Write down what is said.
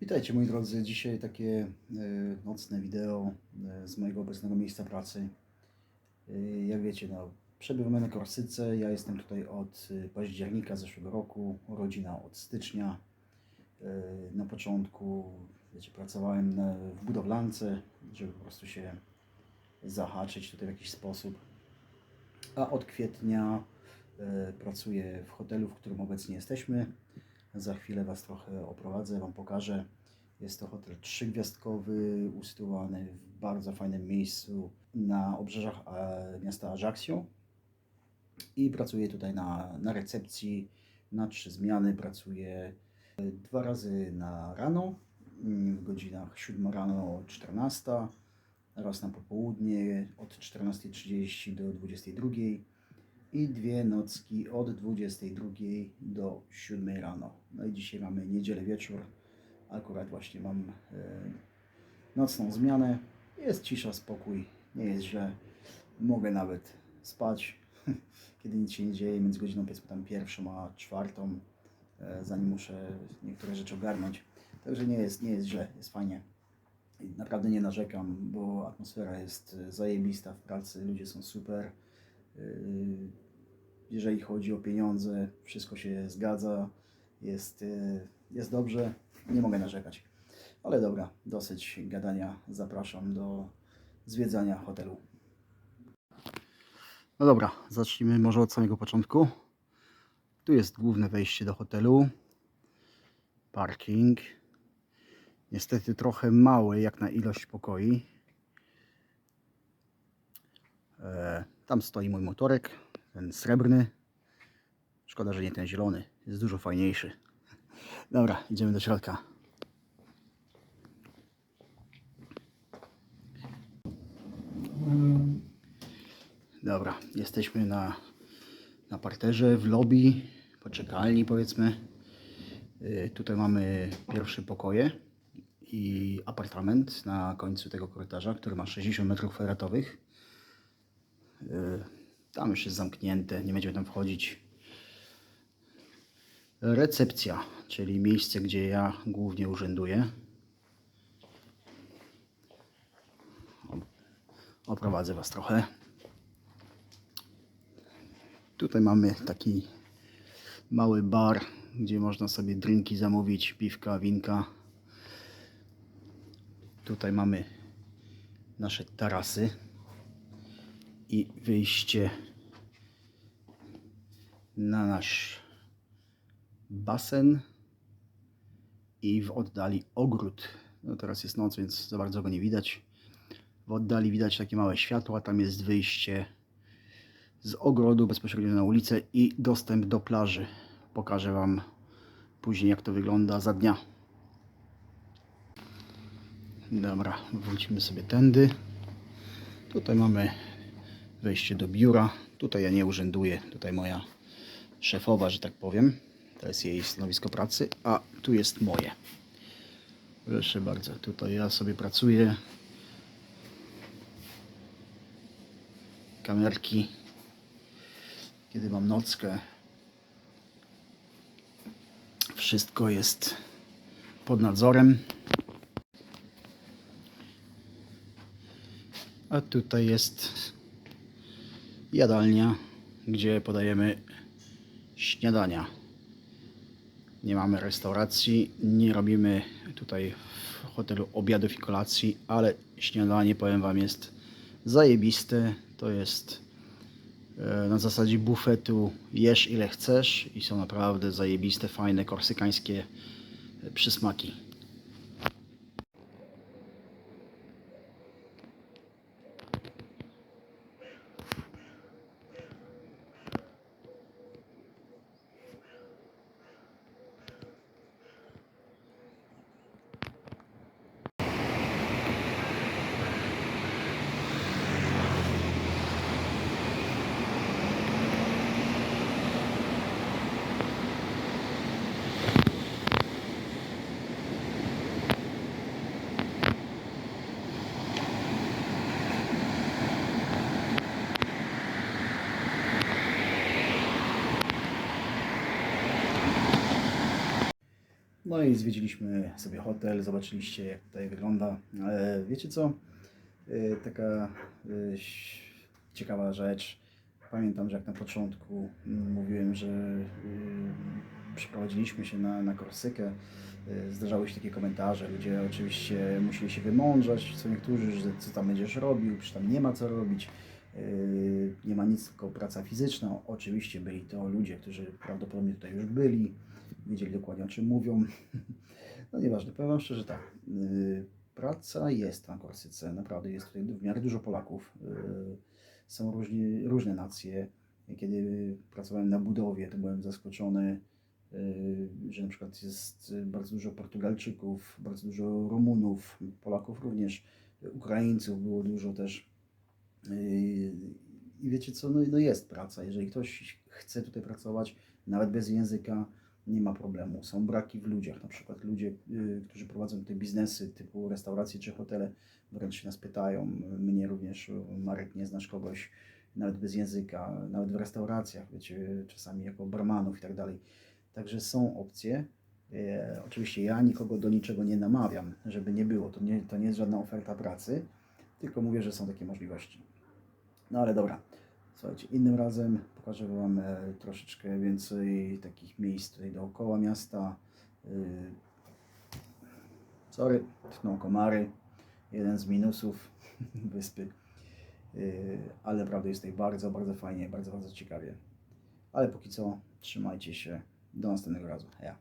Witajcie moi drodzy, dzisiaj takie e, nocne wideo e, z mojego obecnego miejsca pracy. E, Jak wiecie, no, przebywamy na Korsyce, ja jestem tutaj od października zeszłego roku, rodzina od stycznia. Na początku, wiecie, pracowałem w budowlance, żeby po prostu się zahaczyć tutaj w jakiś sposób. A od kwietnia pracuję w hotelu, w którym obecnie jesteśmy. Za chwilę Was trochę oprowadzę, Wam pokażę. Jest to hotel trzygwiazdkowy, usytuowany w bardzo fajnym miejscu na obrzeżach e, miasta Ajaccio. I pracuję tutaj na, na recepcji na trzy zmiany. Pracuję e, dwa razy na rano, mm, w godzinach 7 rano 14, raz na popołudnie od 14.30 do 22.00 i dwie nocki od 22 do 7 rano. No i dzisiaj mamy niedzielę wieczór. Akurat właśnie mam e, nocną zmianę. Jest cisza, spokój, nie jest źle. Mogę nawet spać, kiedy nic się nie dzieje, między godziną powiedzmy tam pierwszą a czwartą, e, zanim muszę niektóre rzeczy ogarnąć. Także nie jest, nie jest źle, jest fajnie. I naprawdę nie narzekam, bo atmosfera jest e, zajebista w pracy, ludzie są super. Jeżeli chodzi o pieniądze, wszystko się zgadza, jest, yy, jest dobrze, nie mogę narzekać. Ale dobra, dosyć gadania, zapraszam do zwiedzania hotelu. No dobra, zacznijmy może od samego początku. Tu jest główne wejście do hotelu, parking. Niestety trochę mały jak na ilość pokoi. E, Tam stoi mój motorek, ten srebrny. Szkoda, że nie ten zielony. Jest dużo fajniejszy. Dobra, idziemy do środka. Dobra, jesteśmy na, na parterze, w lobby, poczekalni powiedzmy. Y, Tutaj mamy pierwsze pokoje i apartament na końcu tego korytarza, który ma 60 metrów kwadratowych. Y, Tam już jest zamknięte, nie będziemy tam wchodzić. Recepcja, czyli miejsce, gdzie ja głównie urzęduję. Oprowadzę Was trochę. Tutaj mamy taki mały bar, gdzie można sobie drinki zamówić, piwka, winka. Tutaj mamy nasze tarasy i wyjście na nasz basen i w oddali ogród. No teraz jest noc, więc za bardzo go nie widać. W oddali widać takie małe światła, tam jest wyjście z ogrodu bezpośrednio na ulicę i dostęp do plaży. Pokażę Wam później jak to wygląda za dnia. Dobra, wrócimy sobie tędy. Tutaj mamy wejście do biura. Tutaj ja nie urzęduję, tutaj moja szefowa, że tak powiem. To jest jej stanowisko pracy, a tu jest moje. Proszę bardzo, tutaj ja sobie pracuję. Kamerki. Kiedy mam nockę, wszystko jest pod nadzorem. A tutaj jest jadalnia, gdzie podajemy śniadania. Nie mamy restauracji, nie robimy tutaj w hotelu obiadów i kolacji, ale śniadanie, powiem Wam, jest zajebiste. To jest e, na zasadzie bufetu jesz ile chcesz i są naprawdę zajebiste, fajne, korsykańskie przysmaki. No i zwiedziliśmy sobie hotel, zobaczyliście jak tutaj wygląda. Ale wiecie co? Y, Taka ś- ciekawa rzecz. Pamiętam, że jak na początku mm, mówiłem, że y, przeprowadziliśmy się na, na Korsykę, zdarzały się takie komentarze, ludzie oczywiście musieli się wymądrzać, co niektórzy, że co tam będziesz robił, przecież tam nie ma co robić, nie ma nic, tylko praca fizyczna. Oczywiście byli to ludzie, którzy prawdopodobnie tutaj już byli, wiedzieli dokładnie o czym mówią. No nieważne, powiem Wam szczerze tak, y, praca jest na Korsyce, naprawdę jest tutaj w miarę dużo Polaków, y, są różni, różne nacje. Kiedy pracowałem na budowie, to byłem zaskoczony, y, że na przykład jest bardzo dużo Portugalczyków, bardzo dużo Rumunów, Polaków również, Ukraińców było dużo też. I wiecie co, no, no jest praca. Jeżeli ktoś chce tutaj pracować, nawet bez języka, nie ma problemu. Są braki w ludziach, na przykład ludzie, y, którzy prowadzą te biznesy typu restauracje czy hotele, wręcz nas pytają, mnie również, Marek, nie znasz kogoś, nawet bez języka, nawet w restauracjach, wiecie, czasami jako barmanów i tak dalej. Także są opcje. E, oczywiście ja nikogo do niczego nie namawiam, żeby nie było. To nie, to nie jest żadna oferta pracy, tylko mówię, że są takie możliwości. No ale dobra, słuchajcie, innym razem pokażę Wam e, troszeczkę więcej takich miejsc tutaj dookoła miasta. Y, Sorry, tchną komary. Jeden z minusów wyspy. Y, Ale naprawdę jest tutaj bardzo, bardzo fajnie, bardzo, bardzo ciekawie. Ale póki co, trzymajcie się. Do następnego razu. Ja.